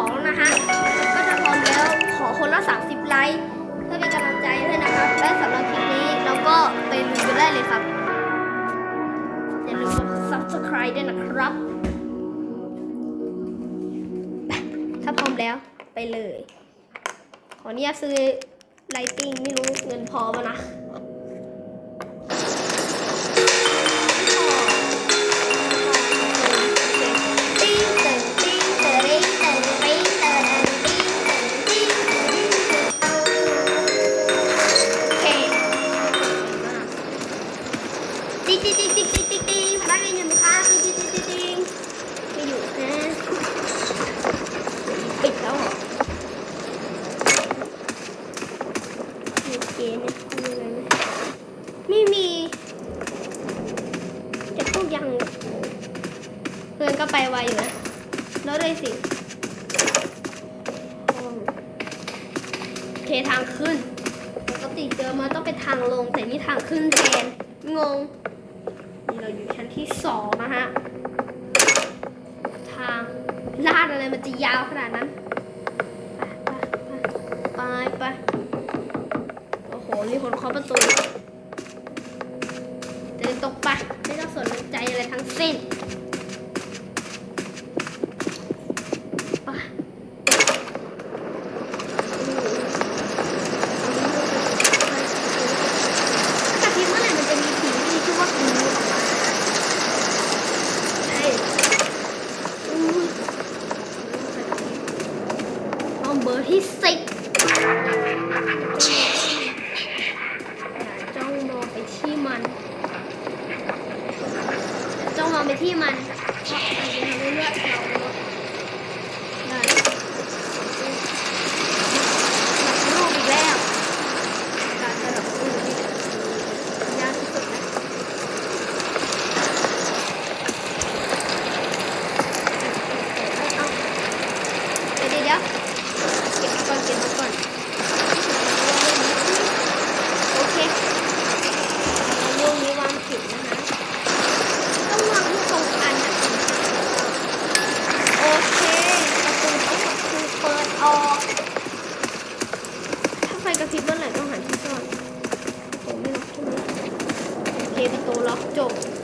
2 นะคะก็จะพร้อมแล้วขอคนละ 30 ไลค์เพื่อเป็นกำลังใจด้วยนะคะและสำหรับคลิปนี้เราก็ไปลุยกันได้เลยครับ อย่าลืม subscribe ด้วยนะครับ ถ้าพร้อมแล้วไปเลย ขอเนี่ยซื้อไลติงไม่รู้เงินพอป่ะนะ เจนมีอะไรไหมไม่มีแต่พวกยังเพื่อนก็ไปไวอยู่นะแล้วเลยสิเคทางขึ้นปกติเจอมาต้องไปทางลง แต่นี่ทางขึ้นแทนงงนี่เราอยู่ชั้นที่สองนะฮะทางลาดอะไรมันจะยาวขนาดนั้น ไปไปไปไป รีคนเคาะประตู ไปที่มันเพราะมันจะทำให้เลือดเราลดได้รูปอีกแล้วกรสลับรูปยากที่สุดนะเดี๋ยวเดี๋ยวเก็บมาก่อนเก็บมาก่อน 좀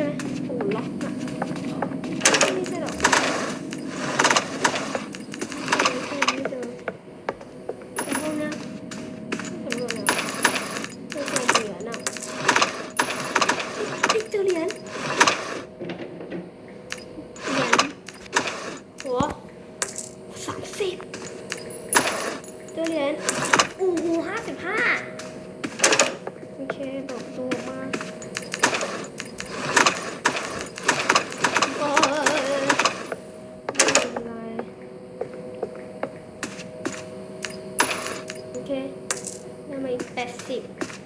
ช่ไหมโอ้ล็อกอะไม่ใช่หรอกไม่เจอแต่ห้นี้สำรวจแล้วไม่เเหรียญอะเจอเหรียญเหรียญหัว โอเคไ